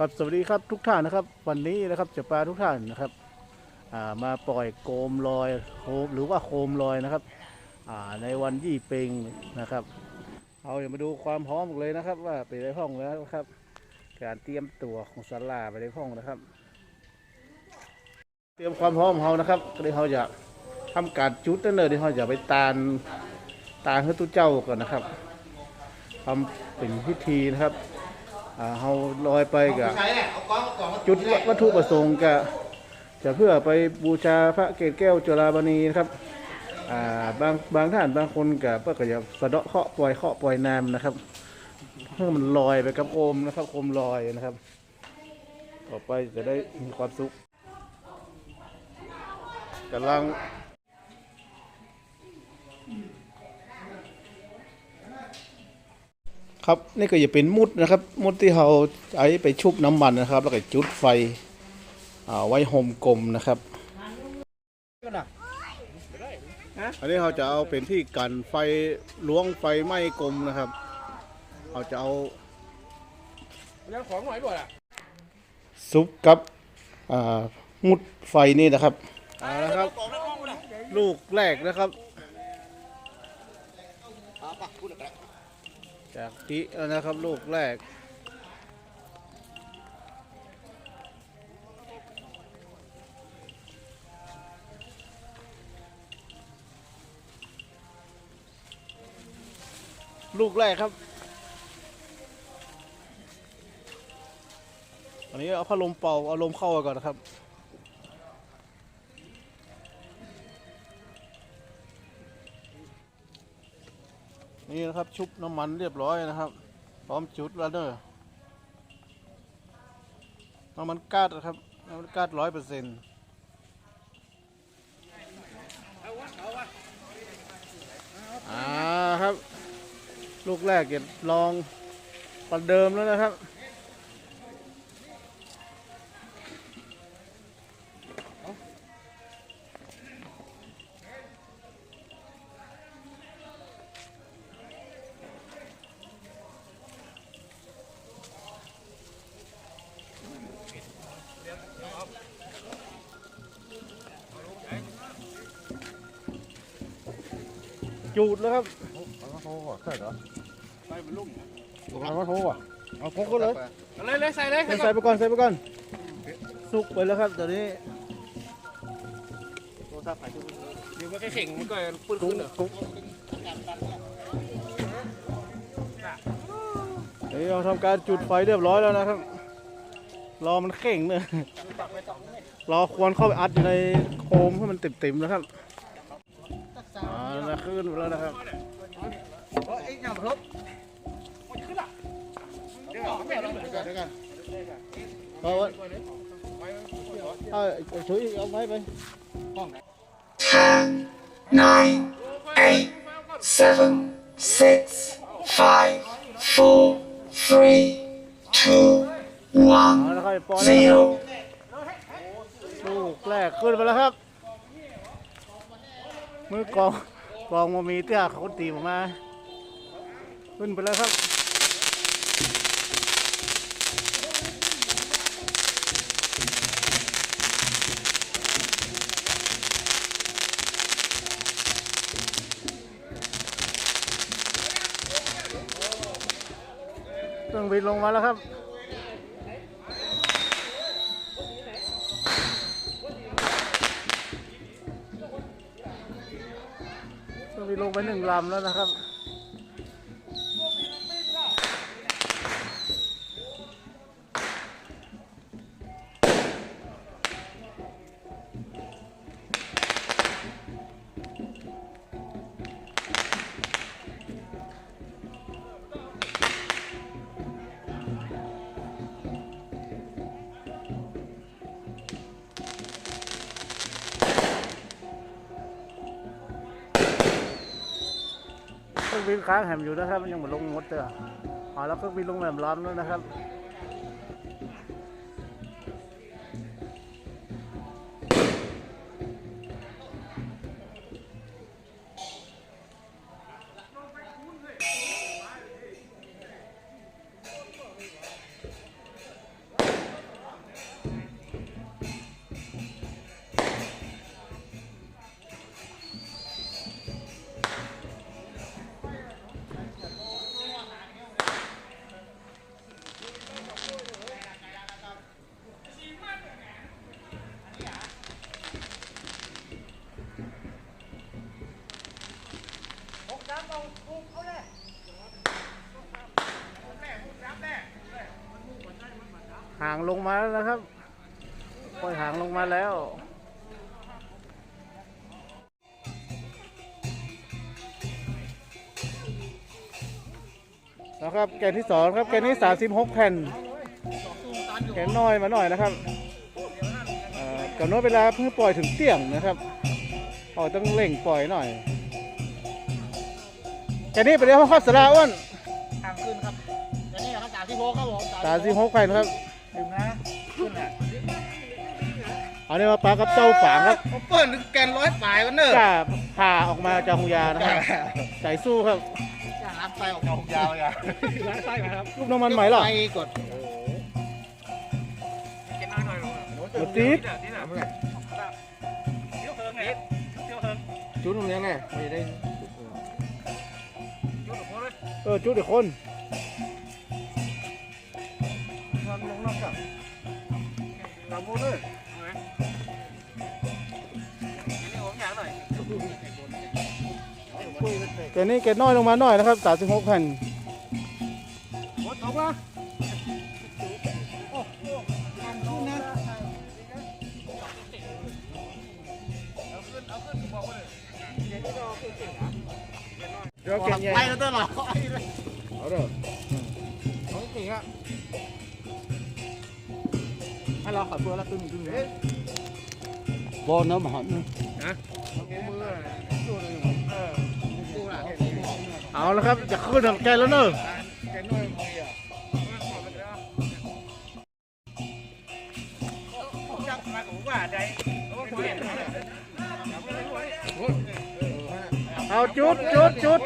ครับสวัสดีครับทุกท่านนะครับ วันนี้นะครับจะพาทุกท่านนะครับามาปล่อยโคมลอยโคมหรือว่าโคมลอยนะครับในวันยี่เปงนะครับ เอาอย่ามาดูความพร้อมกันเลยนะครับ ว่าไปได้ห้องแล้วนะครับ การเตรียมตัวของศาลาไปได้ห้องนะครับ เตรียมความพร้อมของเขานะครับก็เลยเขาจะทำการจุดนั่นเลยที่เขาจะไปตานตานให้ตู้เจ้าก่อนนะครับทำเป็นพิธีนะครับ อ่าเราลอยไปกับจุดวัตถุประสงค์ก็จะเพื่อไปบูชาพระเกศแก้วจุฬาบณีนะครับอ่าบางบางท่านบางคนก็เพื่อก็จะสะเดาะเคราะห์ปล่อยเคราะห์ปล่อยน้ำนะครับเพื่อมันลอยไปกับโคมนะครับโคมลอยนะครับ ต่อไปจะได้มีความสุขกำลัง ครับนี่ก็จะเป็นมุดนะครับ มุดที่เราใช้ไปชุบน้ำมันนะครับ แล้วก็จุดไฟอ่าไว้ห่มกลมนะครับอันนี้เราจะเอาเป็นที่กันไฟล้วงไฟไหม้กลมนะครับเราจะเอายังของหน่อยด้วยอะซุปกับอ่ามุดไฟนี่นะครับเอาละครับ ลูกแรกนะครับ จากที่นะครับลูกแรก ลูกแรกครับอันนี้เอาพัดลมเป่าเอาลมเข้าก่อนนะครับ นะครับ ชุบน้ำมันเรียบร้อยนะครับ พร้อมจุดแล้วเนอะน้ำมันกาดนะครับน้ำมันกาดร้อยเปอร์เซ็นต์อ่าครับ ลูกแรกเก็บลองประเดิมแล้วนะครับ จูดแล้วครับโทรก่อนใช่เหรอไปมันลุ่มเอามาโทรอะเอาพกก็เลยเอาเลยเลยใส่เลยใส่ไปก่อนใส่ไปก่อนสุกไปแล้วครับตอนนี้โทรศัพท์ใส่ทุกคนเดี๋ยวมันแค่เข่งมันก็ปืนกุ้ขึ้งนเหรอกุ้งเดี๋ยวเราทำการจุดไฟเรียบร้อยแล้วนะครับ รอมันเข่งเนี่ยรอควนเข้าไปอัดอยู่ในโคมให้มันเต็มๆนะครับอ่านะขึ้นมาแล้วนะครับไอ้ยามรบมันขึ้นอะเดี๋ยวก่อนเดี๋ยวก่อนเอาไว้เอาช่วยเอาไว้ไป Ten, nine, eight, seven, six, five, four, three, two, one, zero. ลูกแรกขึ้นไปแล้วครับ มือกอง กองมามีเตื้อเขาตีออกมาขึ้นไปแล้วครับเครื่องบินลงมาแล้วครับ ลงไปหนึ่งลำแล้วนะครับ รื่องบินค้างแหมอยู่นะครับ มันยังหม่ลงหมดเด้ออ๋อแล้วเครื่องบินลงแหมล้อมด้วยนะครับ ห่างลงมาแล้วนะครับปล่อยห่างลงมาแล้วนะครับแกนที่สองครับแกนนี้สามสิบหกแผ่นแกนน้อยมาหน่อยนะครับเอ่อกำหนดเวลาเพิ่งปล่อยถึงเที่ยงนะครับเอาต้องเร่งปล่อยหน่อยแกนนี้ไปเรียกว่าข้อสลาอ้วนทางขึ้นครับอันนี้ครับสามที่โพครับผมสามสิบหกแผ่นครับ ถึงนะขึ้นอะเอาเนี่ยมาปลากับเจ้าฝางครับเปิ้ลแกนร้อยปลายวันเนอะกล้าผ่าออกมาจากหงยานะครับใจสู้ครับจะรับไฟออกจากยาวเลยอะรับไฟมาครับลูกน้ำมันไหมเหรอไฟกดหมดตีดจุดตรงนี้ไงไม่ได้เออจุดเดี๋ยวคน แกนี้แกน้อยลงมาหน่อยนะครับ36แผ่นเดี๋ยวเก่งใหญ่ไปแล้วตัวหรอเอาเด้อเขาเก่งอะให้ เราขับเพื่อแล้วตึ้งตึ้งเลยบอลน้ำหันเอาแล้วครับจะขึ้นทางแกแล้วเนอะจับมากับว่าใดเอาจุดจุดจุด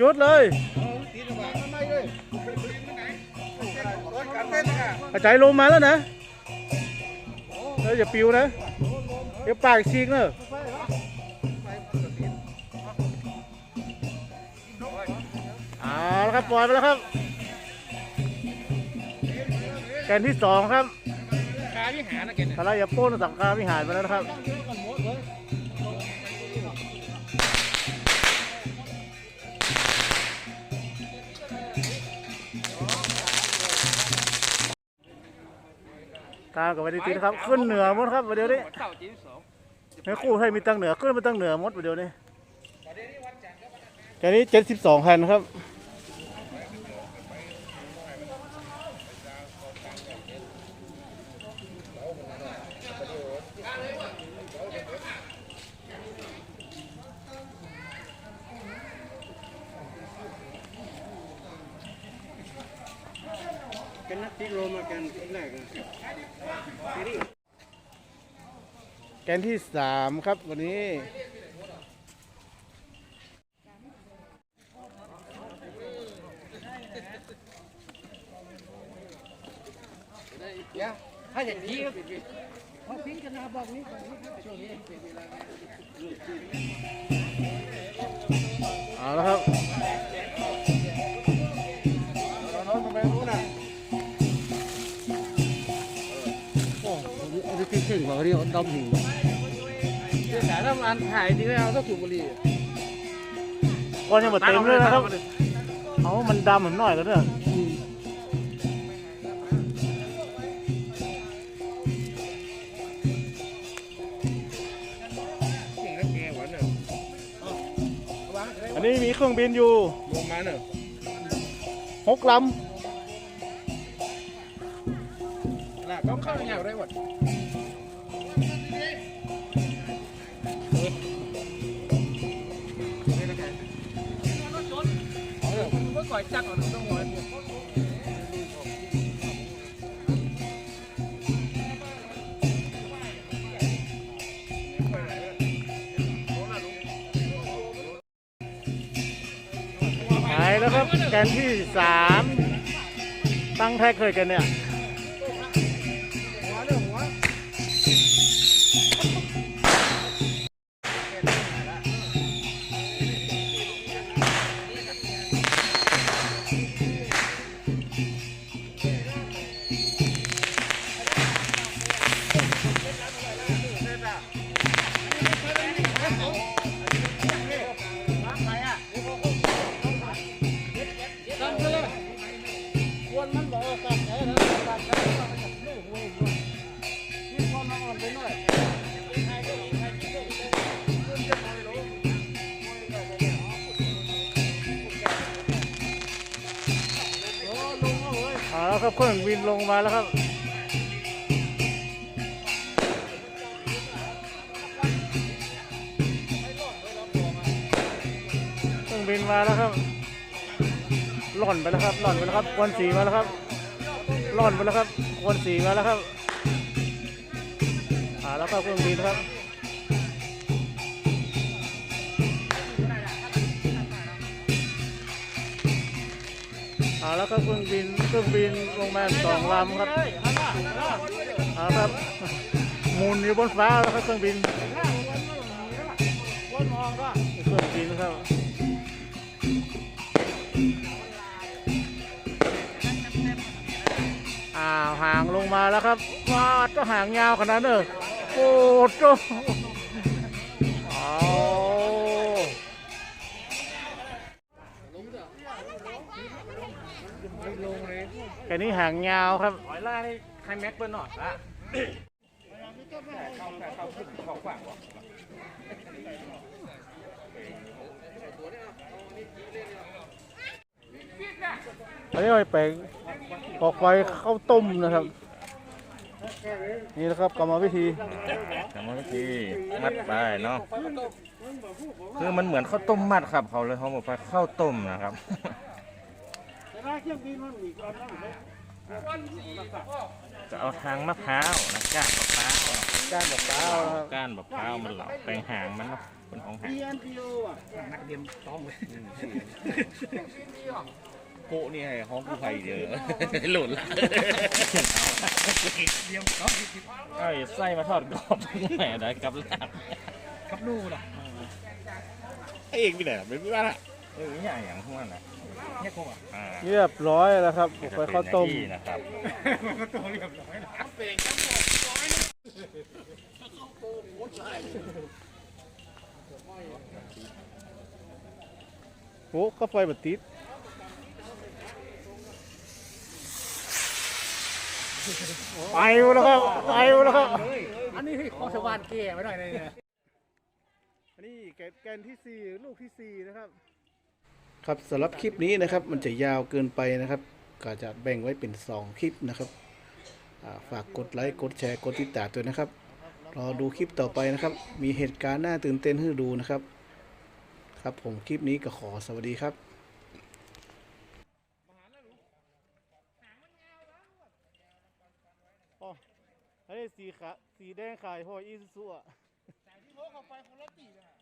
จุดเลยกระจายลมมาแล้วนะ เอออย่าปิวนะเดี๋ยวปากฉีกเนอะเอาแล้วครับปล่อยไปแล้วครับแกนที่สองครับคาที่หานะเกณฑ์ทลายอย่าโป้นสังกาวิหารไปแล้วนะครับ ตามกับไปดีๆนะครับ ขึ้นเหนือหมดครับประเดี๋ยวนี้เต่าจีนสองให้คู่ให้มีตั้งเหนือขึ้นมาตั้งเหนือหมดประเดี๋ยวนี้แกนี้เจ็ดสิบสองแผ่นครับ กันนักติ๊กโลมากันแรกแกนที่สามครับวันนี้ ถ้าอย่างนี้เอาแล้วครับ เก่งกว่าเรียกดำหิงแต่ถ้ามันถ่ายจริงแล้วต้องสูบบุหรี่ก้อนยังหมดเต็มเลยนะครับเอามันดำเหมือนหน่อยแล้วเนี่ยเก่งนักแกหวานเนอะอันนี้มีเครื่องบินอยู่ลงมาเนอะหกลน่ะก็เข้าอย่างไรวะ อก่อนจักรต้องหัวำหายแล้วครับแกนที่สามตั้งแท็กเคยกันเนี่ย ครับเครื่องบินลงมาแล้วครับเครื่องบินมาแล้วครับหล่อนไปแล้วครับหล่อนไปแล้วครับควนสีมาแล้วครับหล่อนไปแล้วครับควนสีมาแล้วครับอ่าแล้วก็เครื่องบินครับ อ่าแล้วก็เครื่องบินเครื่องบินลงมาสองลำครับอ่าครับหมุนอยู่บนฟ้าแล้วครับเครื่องบินเครื่องบินครับอ้าวห่างลงมาแล้วครับว้าดก็ห่างยาวขนาดนั้นเนอะโอ้โห แค่นี้ห่างยาวครับหอยล่านี่ใครแม็กเปิ้ลหน่อยละเข้าเข้าขึ้นเข้าขวางวะอันนี้ไปออกไฟข้าวต้มนะครับ นี่นะครับกรรมวิธีกรรมวิธีมัดไปเนาะคือมันเหมือนข้าวต้มมัดครับ เขาเลยเขาบอกไปข้าวต้มนะครับ จะเอาทางมะพร้าวนะก้านมะพร้าวก้านมะพร้าวนะครับก้านมะพร้าวมันเหลาแปลงหางมันเนาะเป็นของหางนักเรียนต้องเลยโกนี่ให้ห้องกู้ภัยเดียวหล่นละไอ้ไส้มาทอดกรอบแหมได้กับลาบกับนู่นล่ะไอ้เองไปไหนล่ะไม่ว่าละเอออย่างอย่างพวกนั้นนะ เนี่ยคงอะอ่าเรียบร้อยแล้วครับออกไฟข้าวต้มจะเป็นหน้ที่นะครับมันก็ตัวเรียบร้อยนะโอ้ข้าวไฟบัดติดไปแล้วครับไปแล้วครับอันนี้ให้ขอชาวบ้านแก้ไว้หน่อยเลยเนี่ยอันนี้แกนแกนที่สี่ลูกที่สี่นะครับ ครับสำหรับคลิปนี้นะครับมันจะยาวเกินไปนะครับ ก็จะแบ่งไว้เป็นสองคลิปนะครับอ่าฝากกดไลค์กดแชร์กดติดตามด้วยนะครับรอดูคลิปต่อไปนะครับ มีเหตุการณ์น่าตื่นเต้นให้ดูนะครับ ครับผมคลิปนี้ก็ขอสวัสดีครับอ๋ออันนี้สีขาสีแดงขายหอยอีซูซูอะที่โลกเข้าไปคนละตีนะ